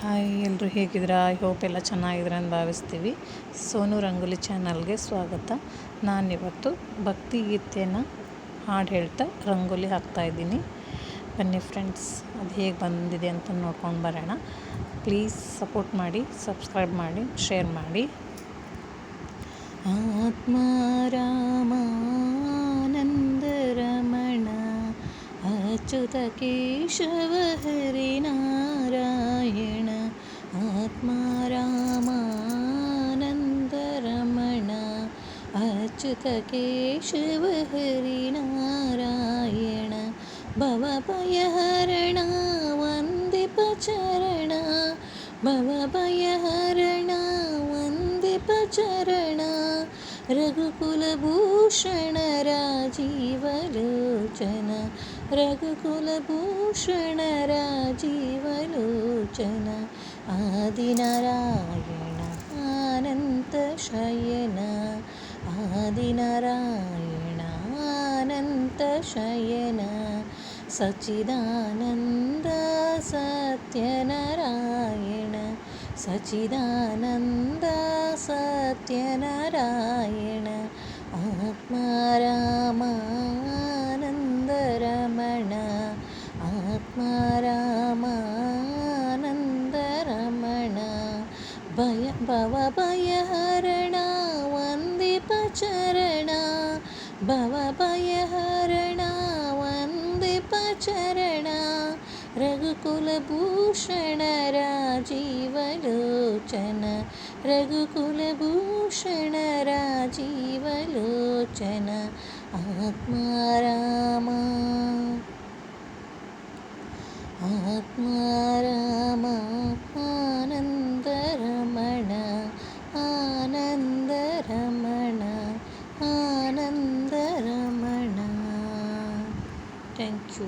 Hi ಎಲ್ಲರೂ ಹೇಗಿದ್ದೀರಾ? I hope ಎಲ್ಲ ಚೆನ್ನಾಗಿದ್ದೀರ ಅಂತ ಭಾವಿಸ್ತೀವಿ. ಸೋನು ರಂಗೋಲಿ ಚಾನಲ್ಗೆ ಸ್ವಾಗತ. ನಾನಿವತ್ತು ಭಕ್ತಿ ಭಕ್ತಿಗೀತೆನ ಹಾಡು ಹೇಳ್ತಾ ರಂಗೋಲಿ ಹಾಕ್ತಾಯಿದ್ದೀನಿ ಬನ್ನಿ ಫ್ರೆಂಡ್ಸ್ ಅದು ಹೇಗೆ ಬಂದಿದೆ ಅಂತ ನೋಡ್ಕೊಂಡು ಬರೋಣ. ಪ್ಲೀಸ್ ಸಪೋರ್ಟ್ ಮಾಡಿ ಸಬ್ಸ್ಕ್ರೈಬ್ ಮಾಡಿ ಶೇರ್ ಮಾಡಿ. ಆತ್ಮಾರಾಮಾನಂದರಮಣ ಅಚ್ಯುತ ಕೇಶವ ಹರಿನಾರಾಯಣ अच्युतकेशव हरिनारायण भवभयहरणा वन्दे पचरणा भवभयहरणा वन्दे पचरणा रघुकुलभूषण राजीवलोचन रघुकुलभूषण राजीवलोचन आदिनरा ആദിനരായണാനന്തശയന സച്ചിദാനന്ദ സത്യനാരായണ സച്ചിദാനന്ദ സത്യനാരായണ ആത്മാരാമാനന്ദരമണ ആത്മാരാമാനന്ദരമണ ഭയ ഭവഭയഹരണ చరణ భవభయహరణ వందే పచరణ రఘుకులభూషణ రాజీవలోచన రఘుకులభూషణ రాజీవలోచన ఆత్మారామ ఆత్మారా thank you